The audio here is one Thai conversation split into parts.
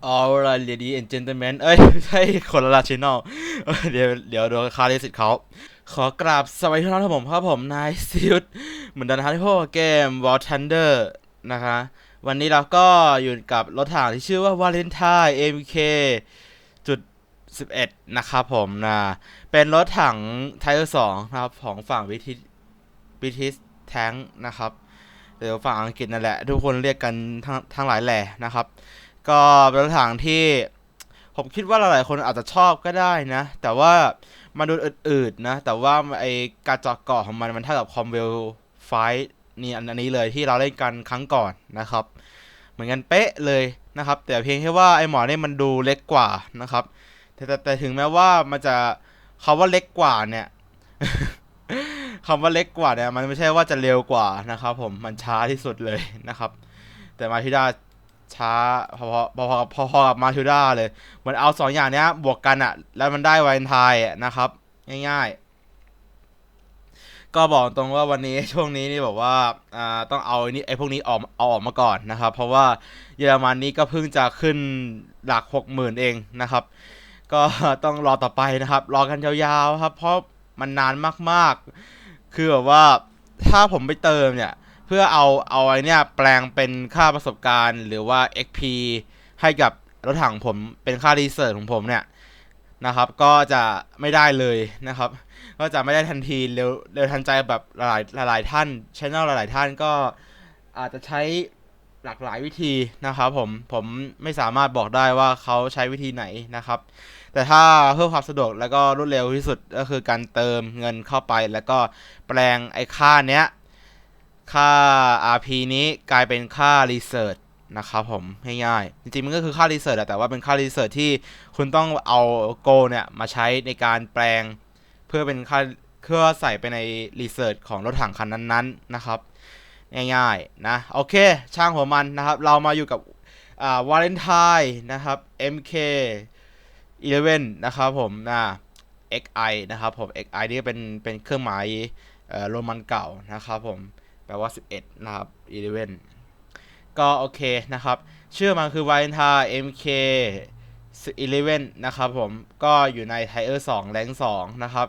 Alright ladies and gentlemen เอ้ยใช่คนละลาชินอลเดี๋ยวเดี๋ยวโดนคาริสิทธิ์เขา ขอกราบสวัสดีทุกท่านครับผมครับผมนายซิวเหมือนเดิมนะครับที่พวกเกม War Thunder นะคะ วันนี้เราก็อยู่กับรถถังที่ชื่อว่า Valentine MK จุด11 นะครับผมนะ เป็นรถถังไทเ e อร์2นะครับ ของฝั่งวิทิวิทิสแทงนะครับ เดี๋ยวฝั่งอังกฤษนั่นแหละ ทุกคนเรียกกันทั้งทั้งหลายแหล่นะครับ ก็เป็นรถถังที่ผมคิดว่าหลายๆคนอาจจะชอบก็ได้นะ แต่ว่ามันดูอืดๆนะ แต่ว่าไอการจาะเกาะของมันมันเท่ากับคอมเวลไฟนี่อันนี้เลยที่เราเล่นกันครั้งก่อนนะครับ เหมือนกันเป๊ะเลยนะครับ แต่เพียงแค่ว่าไอหมอเนี่ยมันดูเล็กกว่านะครับ แต่แต่แต่ถึงแม้ว่ามันจะคาว่าเล็กกว่าเนี่ยคำว่าเล็กกว่าเนี่ยมันไม่ใช่ว่าจะเร็วกว่านะครับ ผมมันช้าที่สุดเลยนะครับ แต่มาทิดา ช้าพอพอพอพอพอกับมาทิด้าเลยเหมือนเอาสองอย่างเนี้ย บวกกันอะแล้วมันได้วาเลนไทน์นะครับ ง่ายๆ ก็บอกตรงว่าวันนี้ช่วงนี้นี่บอกว่าอ่าต้องเอาไอ้นี่ไอ้พวกนี้ออกเอาออกมาก่อนนะครับ เพราะว่าเยอรมันนี้ก็เพิ่งจะขึ้นหลักหกหมื่นเองนะครับ ก็ต้องรอต่อไปนะครับ รอกันยาวๆครับ เพราะมันนานมากๆ คือแบบว่าถ้าผมไปเติมเนี่ย เพื่อเอาเอาไอ้เนี่ยแปลงเป็นค่าประสบการณ์หรือว่า XP ให้กับรถถังผมเป็นค่ารีเสิร์ชของผมเนี่ยนะครับ ก็จะไม่ได้เลยนะครับ ก็จะไม่ได้ทันทีเร็วเร็วทันใจแบบหลายหลายหลายท่านชแนลหลายท่านก็อาจจะใช้หลากหลายวิธีนะครับผมผมไม่สามารถบอกได้ว่าเขาใช้วิธีไหนนะครับ แต่ถ้าเพื่อความสะดวกแล้วก็รวดเร็วที่สุดก็คือการเติมเงินเข้าไป แล้วก็แปลงไอ้ค่าเนี้ย ค่า RP นี้กลายเป็นค่า Research นะครับผมง่ายๆจริงๆมันก็คือค่า Research อะแต่ว่าเป็นค่า Research ที่คุณต้องเอา Go เนี่ย มาใช้ในการแปลง เพื่อเป็นค่าเพื่อใส่ไปใน Research ของรถถังคันนั้นๆนะครับง่ายๆนะ โอเค ช่างหัวมันนะครับ เรามาอยู่กับอ่าวาเลนไทน์นะครับ MK 11นะครับผมนะ XI นะครับผม XI นี่เป็นเป็นเครื่องหมายโรมันเก่านะครับผม แปลว่า 11 นะครับ 11 ก็โอเคนะครับ ชื่อมันคือ v a l e n t i n e MK 11 นะครับผม ก็อยู่ใน Tier 2 Rank 2นะครับ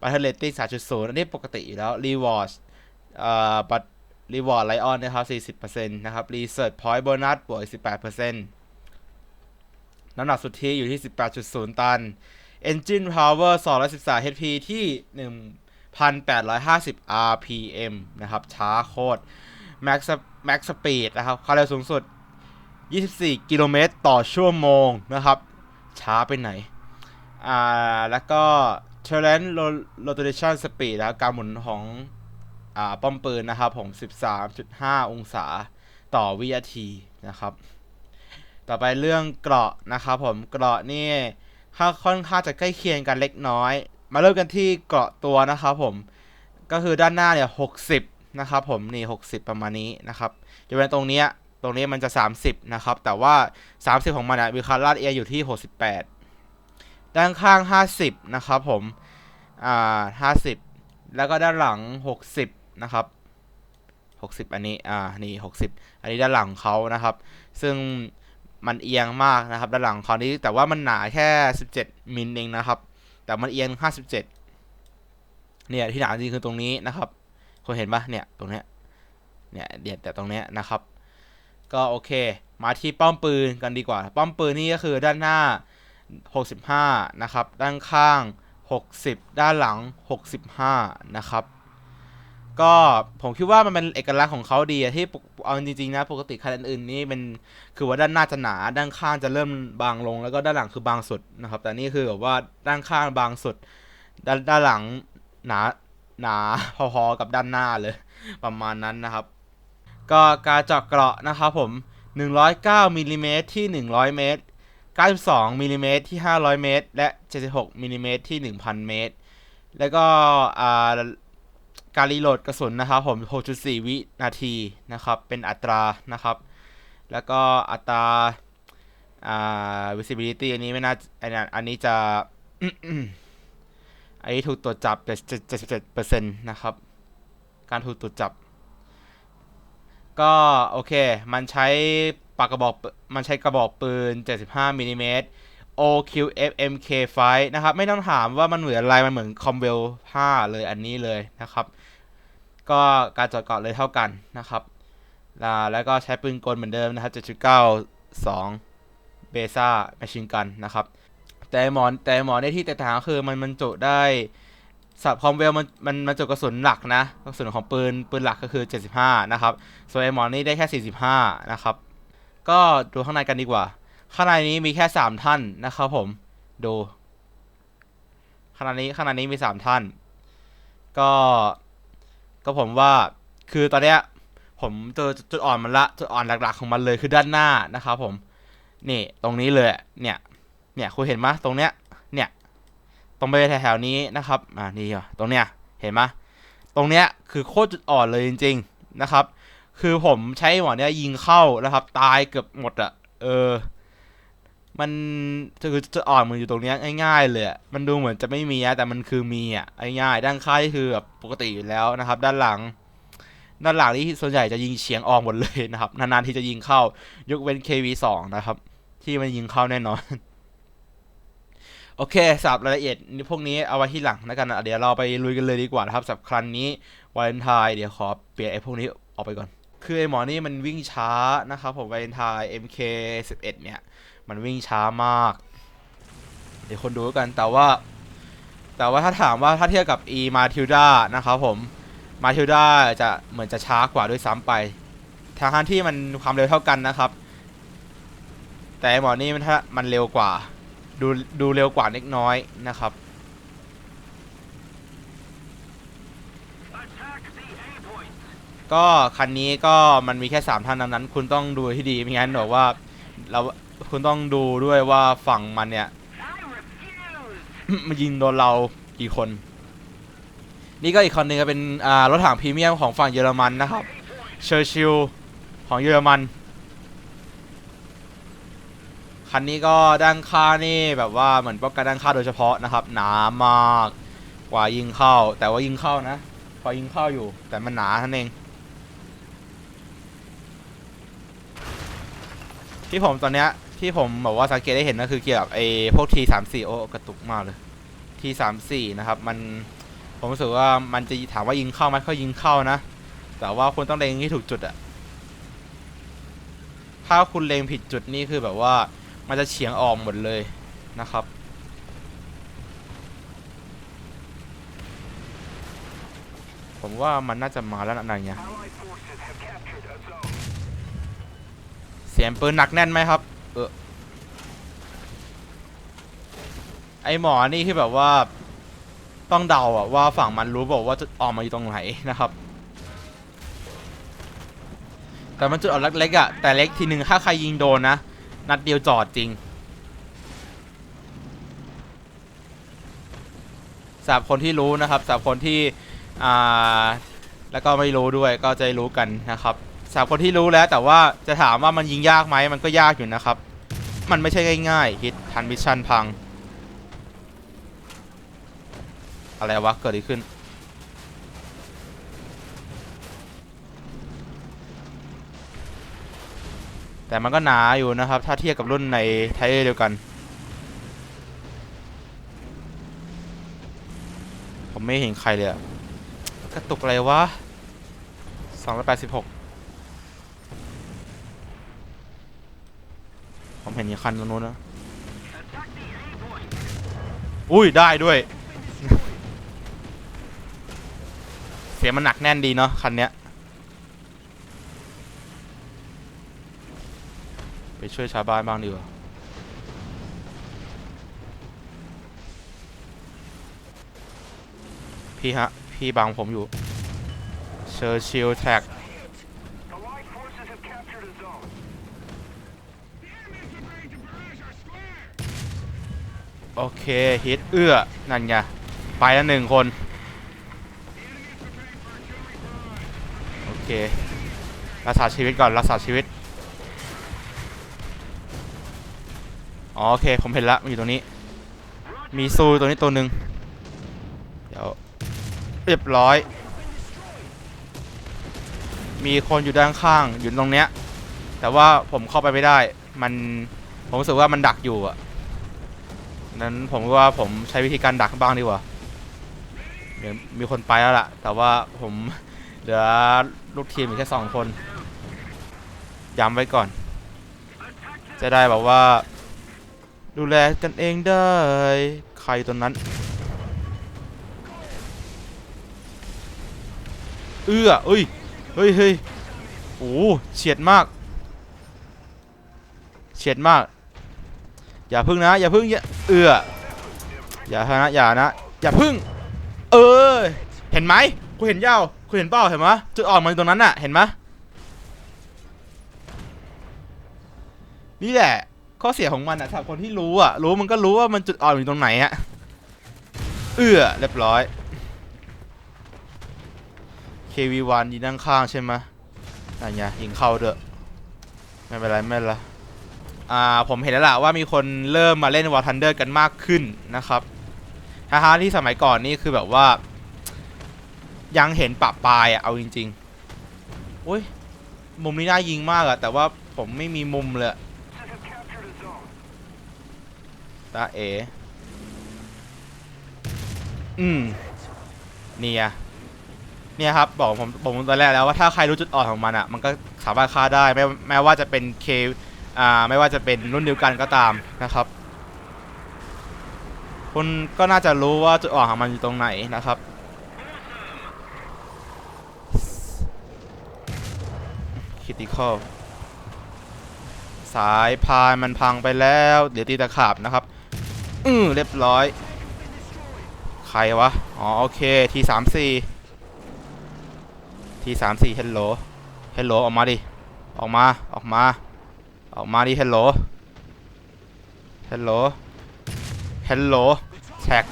Battle Rating 3.0 อันนี้ปกติอยู่แล้ว Reward เอ่อบัตร Reward Lion นะครับ40%นะครับ Research Point Bonus บวกอีก18%น้ำหนักสุทธิอยู่ที่ 18.0 ตัน Engine Power 213 HP ที่ 1,850 RPM นะครับ ช้าโคตร Max Max Speed นะครับความเร็วสูงสุด 24 กิโลเมตรต่อชั่วโมงนะครับ ช้าไปไหน อ่า แล้วก็ t e r r a n Rotation Speed นะครับการหมุนของอ่าป้อมปืนนะครับผม 13.5 องศาต่อวินาทีนะครับ ต่อไปเรื่องเกราะนะครับผม เกราะนี่ค่าค่อนข้างจะใกล้เคียงกันเล็กน้อย มาเริ่มกันที่เกราะตัวนะครับผมก็คือด้านหน้าเนี่ย60นะครับผมนี่60ประมาณนี้นะครับจะเป็นตรงเนี้ยตรงนี้มันจะ 30 นะครับ แต่ว่า 30 ของมันอะมีคาร์ลาดเออยู่ที่ 68 ด้านข้าง 50 นะครับผม อ่า 50 แล้วก็ด้านหลัง 60 นะครับ 60 อันนี้ อ่า นี่ 60 อันนี้ด้านหลังเขานะครับ ซึ่งมันเอียงมากนะครับ ด้านหลังเขานี้ แต่ว่ามันหนาแค่ 17 มิลเองนะครับ แต่มันเอียง 57 เนี่ยที่หนาจริงคือตรงนี้นะครับคนเห็นปะเนี่ยตรงเนี้ยเนี่ยเดียแต่ตรงเนี้ยนะครับ ก็โอเค มาที่ป้อมปืนกันดีกว่า ป้อมปืนนี่ก็คือด้านหน้า 65 นะครับ ด้านข้าง 60 ด้านหลัง 65 นะครับ ก็ผมคิดว่ามันเป็นเอกลักษณ์ของเขาดีที่ปก เอาจริงๆนะปกติคันอื่นๆนี่เป็นคือว่าด้านหน้าจะหนาด้านข้างจะเริ่มบางลง แล้วก็ด้านหลังคือบางสุดนะครับ แต่นี่คือแบบว่าด้านข้างบางสุด ด้านด้านหลังหนาหนาพอๆกับด้านหน้าเลย ประมาณนั้นนะครับ ก็การเจาะเกราะนะครับผม 109มิลลิเมตรที่ 100 เมตร 92มิลลิเมตรที่ 500 เมตร และ 76มิลลิเมตรที่ 1,000 เมตร แล้วก็อ่า การรีโหลดกระสุนนะครับผม 6.4 วินาทีนะครับ เป็นอัตรานะครับ แล้วก็อัตราอ่า visibility อันนี้ไม่น่าอันนี้จะ อันนี้ถูกตรวจจับ 77%นะครับ การถูกตรวจจับ ก็โอเค มันใช้ปากกระบอก มันใช้กระบอกปืน 75มิลลิเมตร OQFMK ไฟนะครับ ไม่ต้องถามว่ามันเหมือนอะไร มันเหมือนคอมเวล5เลยอันนี้เลยนะครับ ก็การจอดเกาะเลยเท่ากันนะครับแล้วก็ใช้ปืนกลเหมือนเดิมนะครับ7.9 2เบซ่าแมชชีนกันนะครับ แต่หมอนแต่หมอนในที่แตกต่างคือมันมันจุได้สับคอมเวลมันมันมันจุกระสุนหลักนะกระสุนของปืนปืนหลักก็คือ 75 นะครับ ส่วนไอหมอนนี่ได้แค่ 45 นะครับ ก็ดูข้างในกันดีกว่า ข้างในนี้มีแค่ 3 ท่านนะครับผม ดู ข้างในนี้ข้างในนี้มี 3 ท่าน ก็ ก็ผมว่าคือตอนเนี้ยผมเจอจุดอ่อนมันละจุดอ่อนหลักๆของมันเลยคือด้านหน้านะครับผม นี่ตรงนี้เลยเนี่ย เนี่ยคุณเห็นไหมตรงเนี้ย เนี่ย ตรงไปแถวๆนี้นะครับอ่านี่ตรงเนี้ยเห็นไหมตรงเนี้ยคือโคตรจุดอ่อนเลยจริง ๆนะครับ คือผมใช้หมอเนี้ยยิงเข้านะครับ ตายเกือบหมดอะเออ มันคือจะอ่อนมันอยู่ตรงเนี้ยง่ายๆเลยมันดูเหมือนจะไม่มีอะแต่มันคือมีอะง่ายๆด้านข้างคือแบบปกติอยู่แล้วนะครับ ด้านหลัง ด้านหลังนี่ส่วนใหญ่จะยิงเฉียงออกหมดเลยนะครับ นานๆที่จะยิงเข้ายกเว้น KV2 นะครับ ที่มันยิงเข้าแน่นอน โอเคสับรายละเอียดพวกนี้เอาไว้ที่หลังนะกันเดี๋ยวเราไปลุยกันเลยดีกว่านะครับสับครั้งนี้วาเลนไทน์เดี๋ยวขอเปลี่ยนไอ้พวกนี้ออกไปก่อน คือไอ้หมอนี่มันวิ่งช้านะครับผมวาเลนไทน์ MK11 เนี่ย มันวิ่งช้ามาก เดี๋ยวคนดูกันแต่ว่า แต่ว่าถ้าถามว่าถ้าเทียบกับ E Matilda นะครับผม Matilda จะเหมือนจะช้ากว่าด้วยซ้ำไปทางที่มันความเร็วเท่ากันนะครับ แต่หมอนี่มันถ้ามันเร็วกว่าดูดูเร็วกว่าเล็กน้อยนะครับก็คันนี้ก็มันมีแค่สามท่านนั้น คุณต้องดูให้ดีไม่งั้นบอกว่าเราคุณต้องดูด้วยว่าฝั่งมันเนี่ย มันยิงโดนเรากี่คน นี่ก็อีกคนหนึ่งก็เป็นอ่ารถถังพรีเมียมของฝั่งเยอรมันนะครับเชอร์ชิลของเยอรมันคันนี้ก็ด้านข้างนี่แบบว่าเหมือนป้องกันด้านข้างโดยเฉพาะนะครับหนามากกว่ายิงเข้า แต่ว่ายิงเข้านะ พอยิงเข้าอยู่แต่มันหนาท่านเอง ที่ผมตอนเนี้ยที่ผมแบบว่าสังเกตได้เห็นก็คือเกี่ยวกับไอ้พวก T34 โอ้กระตุกมากเลย T34 นะครับ มันผมรู้สึกว่ามันจะถามว่ายิงเข้าไหมก็ยิงเข้านะ แต่ว่าคุณต้องเล็งที่ถูกจุดอะถ้าคุณเล็งผิดจุดนี่คือแบบว่ามันจะเฉียงออกหมดเลยนะครับผมว่ามันน่าจะมาแล้วนะอะไรเงี้ย เสียงปืนหนักแน่นไหมครับ เออไอหมอนี่คือแบบว่า ต้องเดาอะว่าฝั่งมันรู้บอกว่าจะออกมาอยู่ตรงไหนนะครับ แต่มันจุดอ่อนเล็กๆอะแต่เล็กทีหนึ่งถ้าใครยิงโดนนะนัดเดียวจอดจริงสำหรับคนที่รู้นะครับสำหรับคนที่อ่าแล้วก็ไม่รู้ด้วยก็จะรู้กันนะครับ สำหรับคนที่รู้แล้วแต่ว่าจะถามว่ามันยิงยากไหมมันก็ยากอยู่นะครับ มันไม่ใช่ง่ายๆฮิตทันมิชชั่นพัง อะไรวะ เกิดอะไรขึ้น แต่มันก็หนาอยู่นะครับ ถ้าเทียบกับรุ่นในไทยเดียวกัน ผมไม่เห็นใครเลยกระตุกอะไรวะสองร้อยแปดสิบหกผ มีคันตรงนู้นนะอุ้ยได้ด้วย เสียมันหนักแน่นดีเนาะคันเนี้ยไปช่วยชาวบ้านบ้างดีกว่าพี่ฮะ พี่บังผมอยู่เชอร์ชิลแท็ก โอเคฮิตเอื้อ นั่นไง ไปแล้วหนึ่งคน โอเค รักษาชีวิตก่อน รักษาชีวิต อ๋อโอเค ผมเห็นแล้วมันอยู่ตรงนี้ มีซูตัวนี้ตัวหนึ่งเดี๋ยวเรียบร้อย มีคนอยู่ด้านข้าง อยู่ตรงเนี้ย แต่ว่าผมเข้าไปไม่ได้ มัน ผมรู้สึกว่ามันดักอยู่อะ นั้นผมว่าผมใช้วิธีการดักบ้างดีกว่าเดี๋ยวมีคนไปแล้วล่ะ แต่ว่าผมเหลือลูกทีมอีกแค่สองคน ย้ำไว้ก่อน จะได้แบบว่า ดูแลกันเองได้ ใครตัวนั้น เอื้อเอ้ย เฮ้ยเฮ้ยโอ้โหเฉียดมาก เฉียดมาก อย่าพึ่งนะ อย่าพึ่งอย่าเอืออย่านะอย่านะ อย่าพึ่ง เออ เห็นไหมกูเห็นยาวกูเห็นเปล่าเห็นไหมจุดอ่อนมันอยู่ตรงนั้นน่ะ เห็นไหมนี่แหละ ข้อเสียของมันอะสำหรับคนที่รู้อะ รู้มันก็รู้ว่ามันจุดอ่อนอยู่ตรงไหนอะ เอื้อเรียบร้อย KV1 ยิงด้านข้างใช่ไหมอะไรเงี้ยยิงเข้าเด้อไม่เป็นไรไม่เป็นไร อ่าผมเห็นแล้วล่ะว่ามีคนเริ่มมาเล่น War Thunder กันมากขึ้นนะครับฮ่าๆที่สมัยก่อนนี่คือแบบว่า ยังเห็นปะปลายอะเอาจริงๆโอ้ยมุมนี้น่ายิงมากอะแต่ว่าผมไม่มีมุมเลยตาเอ อืมเนี่ยเนี่ยครับบอกผมผมตอนแรกแล้วว่าถ้าใครรู้จุดอ่อนของมันอะมันก็สามารถฆ่าได้แม้แม้ว่าจะเป็นเค อ่าไม่ว่าจะเป็นรุ่นเดียวกันก็ตามนะครับ คุณก็น่าจะรู้ว่าจุดอ่อนของมันอยู่ตรงไหนนะครับ คิติคอลสายพานมันพังไปแล้วเดี๋ยวตีตะขาบนะครับ อือเรียบร้อย ใครวะ อ๋อโอเคทีสามสี่ทีสามสี่เฮลโหลเฮลโหลออกมาดิ ออกมาออกมา ออกมาดิเฮลโหลเฮลโหลเฮลโหลแท็ก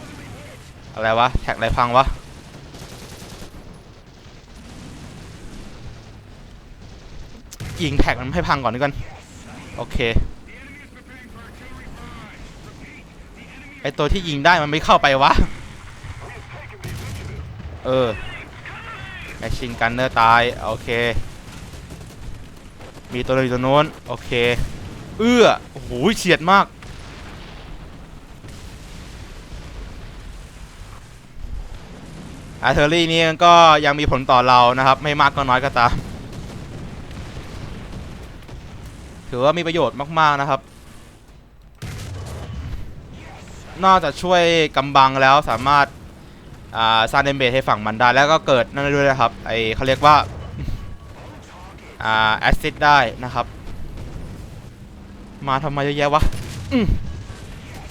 อะไรวะแท็กอะไรพังวะยิงแท็กมันให้พังก่อนดีกันโอเคไอตัวที่ยิงได้มันไม่เข้าไปวะ เออแมชชินกันเนอร์ตาย โอเค มีตัวนึงอยู่ตัวโน้นโอเค เอื้อโอ้โหเฉียดมาก อาร์เทอรี่นี่ก็ยังมีผลต่อเรานะครับ ไม่มากก็น้อยก็ตาม ถือว่ามีประโยชน์มากๆนะครับ นอกจากช่วยกำบังแล้วสามารถอ่าสร้างเดมเบทให้ฝั่งมันได้แล้วก็เกิดนั่นด้วยนะครับไอเขาเรียกว่า อ่าแอซิดได้นะครับ มาทำไมเยอะแยะวะ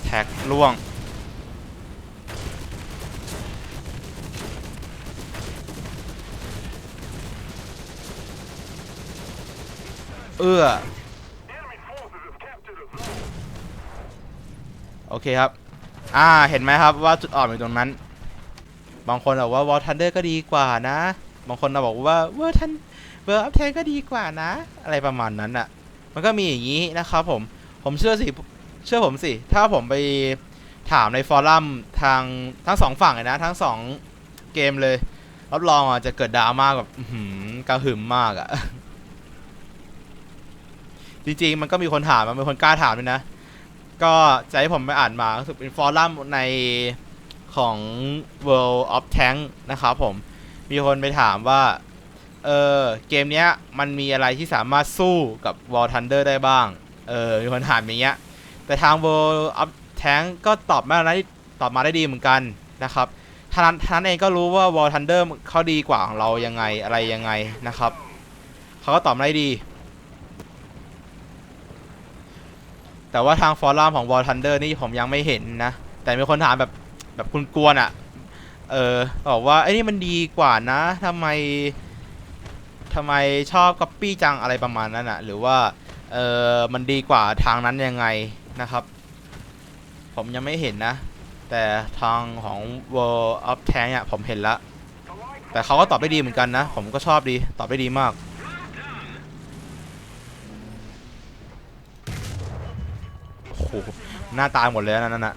แท็กล่วง เอื้อโอเคครับ อ่า เห็นไหมครับว่าจุดอ่อนอยู่ตรงนั้น บางคนบอกว่าวอลทันเดอร์ก็ดีกว่านะ บางคนบอกว่าเวอร์ทันเวอร์อัพแทนก็ดีกว่านะ อะไรประมาณนั้นอะ่ะ มันก็มีอย่างนี้นะครับผม ผมเชื่อสิ เชื่อผมสิ ถ้าผมไปถามในฟอรัมทางทั้งสองฝั่งเลยนะ ทั้งสองเกมเลย รับรองอะจะเกิดดราม่าแบบกระหึ่มมากอะ่ะ จริงๆ มันก็มีคนถามมันมีคนกล้าถามด้วยนะ ก็จะให้ผมไปอ่านมาก็คือเป็นฟอรัมในของ World of Tank นะครับผม มีคนไปถามว่า เออเกมเนี้ยมันมีอะไรที่สามารถสู้กับ War Thunder ได้บ้าง เออมีคนถามอย่างเงี้ย แต่ทาง World of Tank ก็ตอบมาได้ตอบมาได้ดีเหมือนกันนะครับท่านั้นท่านเองก็รู้ว่า War Thunder เขาดีกว่าของเรายังไงอะไรยังไงนะครับเขาก็ตอบมาได้ดี แต่ว่าทางฟอรัมของ War Thunder นี่ผมยังไม่เห็นนะ แต่มีคนถามแบบแบบคุณกวนๆอะ เออบอกว่าไอ้นี่มันดีกว่านะทำไมทำไมชอบก๊อปปี้จังอะไรประมาณนั้นอะหรือว่าเออมันดีกว่าทางนั้นยังไงนะครับ ผมยังไม่เห็นนะ แต่ทางของ World of Tank อะผมเห็นละแต่เขาก็ตอบได้ดีเหมือนกันนะ ผมก็ชอบดี ตอบได้ดีมาก โอ้โห หน้าตายหมดเลยนะนั่นน่ะ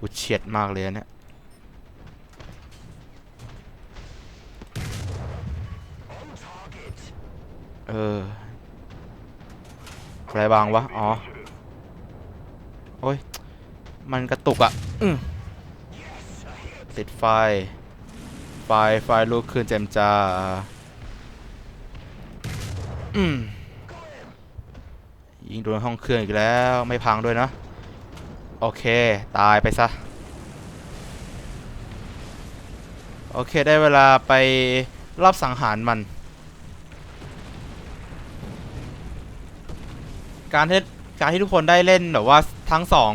อุดเฉียดมากเลยเนี่ยเอออะไรบางวะ อ๋อ โอ้ย มันกระตุกอะ่ะติดไฟ ไฟ ไฟลูกขึ้นเจมจาอืมยิงโดนห้องเครื่องอีกแล้ว ไม่พังด้วยนะ โอเค ตายไปซะ โอเค ได้เวลาไปรอบสังหารมัน การที่การที่ทุกคนได้เล่นแบบว่าทั้งสอง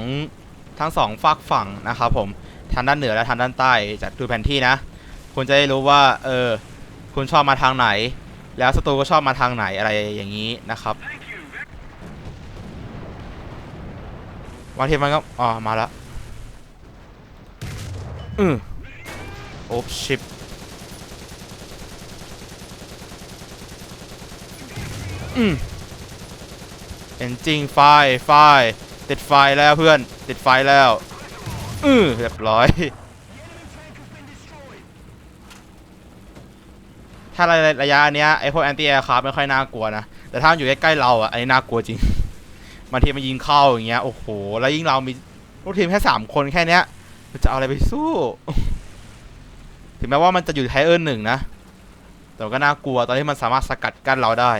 ทั้งสองฝากฝั่งนะครับผมทางด้านเหนือและทางด้านใต้จากดูแผนที่นะ คุณจะได้รู้ว่า เออ คุณชอบมาทางไหน แล้วศัตรูก็ชอบมาทางไหนอะไรอย่างนี้นะครับ บางทีมันก็อ๋อมาแล้วอือโอบชิปอืมเอนจิงไฟไฟติดไฟแล้วเพื่อนติดไฟแล้วอือเรียบร้อย ถ้าระยะเนี้ยไอพวกแอนตี้แอร์คราไม่ค่อยน่ากลัวนะ แต่ถ้ามันอยู่ใกล้ๆเราอะอันนี้น่ากลัวจริง บางทีมันยิงเข้าอย่างเงี้ยโอ้โหแล้วยิ่งเรามีลูกทีมแค่สามคนแค่เนี้ยจะเอาอะไรไปสู้ ถึงแม้ว่ามันจะอยู่ไทเออร์หนึ่งนะ แต่ก็น่ากลัวตอนที่มันสามารถสกัดกั้นเราได้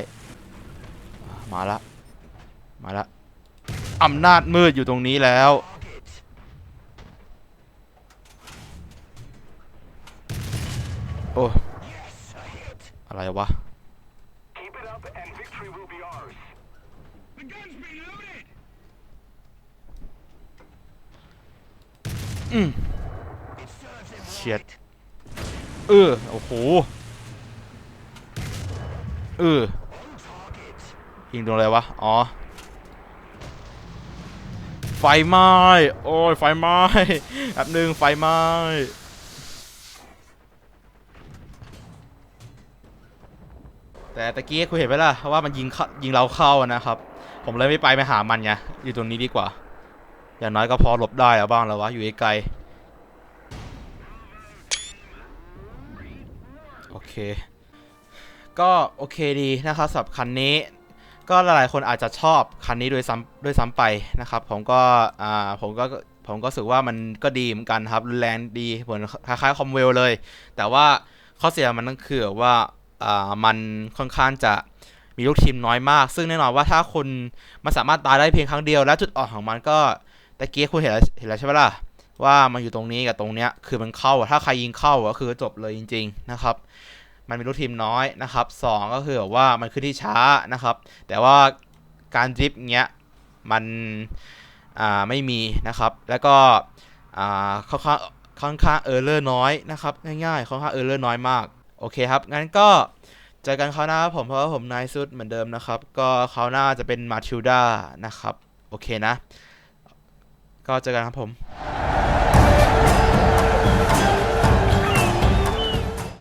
มาละ มาละอำนาจมืดอยู่ตรงนี้แล้ว โอ้อะไรวะ The gun's reloaded. อืม It serves him เฉียด right. เออ โอ้โห เออยิงตรงอะไรวะ อ๋อ ไฟไหม้ โอ้ย ไฟไหม้แป๊บหนึงไฟไหม้ แต่ตะกี้คุณเห็นไหมล่ะว่ามันยิงเข้ายิงเราเข้านะครับ ผมเลยไม่ไปไปหามันไงอยู่ตรงนี้ดีกว่า อย่างน้อยก็พอหลบได้แล้วบ้างแล้ววะอยู่ไกลโอเค ก็โอเคดีนะครับสำหรับคันนี้ก็หลายๆคนอาจจะชอบคันนี้โดยซ้ำโดยซ้ำไปนะครับ ผมก็อ่าผมก็ผมก็รู้สึกว่ามันก็ดีเหมือนกันครับรุนแรงดีเหมือนคล้ายๆคอมเวลเลย แต่ว่าข้อเสียมันก็คือว่าอ่ามันค่อนข้างจะ มีลูกทีมน้อยมาก ซึ่งแน่นอนว่าถ้าคุณมันสามารถตายได้เพียงครั้งเดียว และจุดอ่อนของมันก็ตะเกี้คุณเห็นแล้วเห็นแล้วใช่ไหมล่ะว่ามันอยู่ตรงนี้กับตรงเนี้ยคือมันเข้าถ้าใครยิงเข้าก็คือจบเลยจริง ๆนะครับ มันมีลูกทีมน้อยนะครับสองก็คือแบบว่ามันขึ้นที่ช้านะครับ แต่ว่าการดริฟต์เงี้ยมันอ่าไม่มีนะครับ แล้วก็อ่าค่อนข้างค่อนข้างเออร์เลอร์น้อยนะครับง่ายๆค่อนข้างเออร์เลอร์น้อยมากโอเคครับงั้นก็ เจอกันคราวหน้าผมเพราะว่าผมนายสุดเหมือนเดิมนะครับ ก็คราวหน้าจะเป็นมาทิลดานะครับ โอเคนะ ก็เจอกันครับผม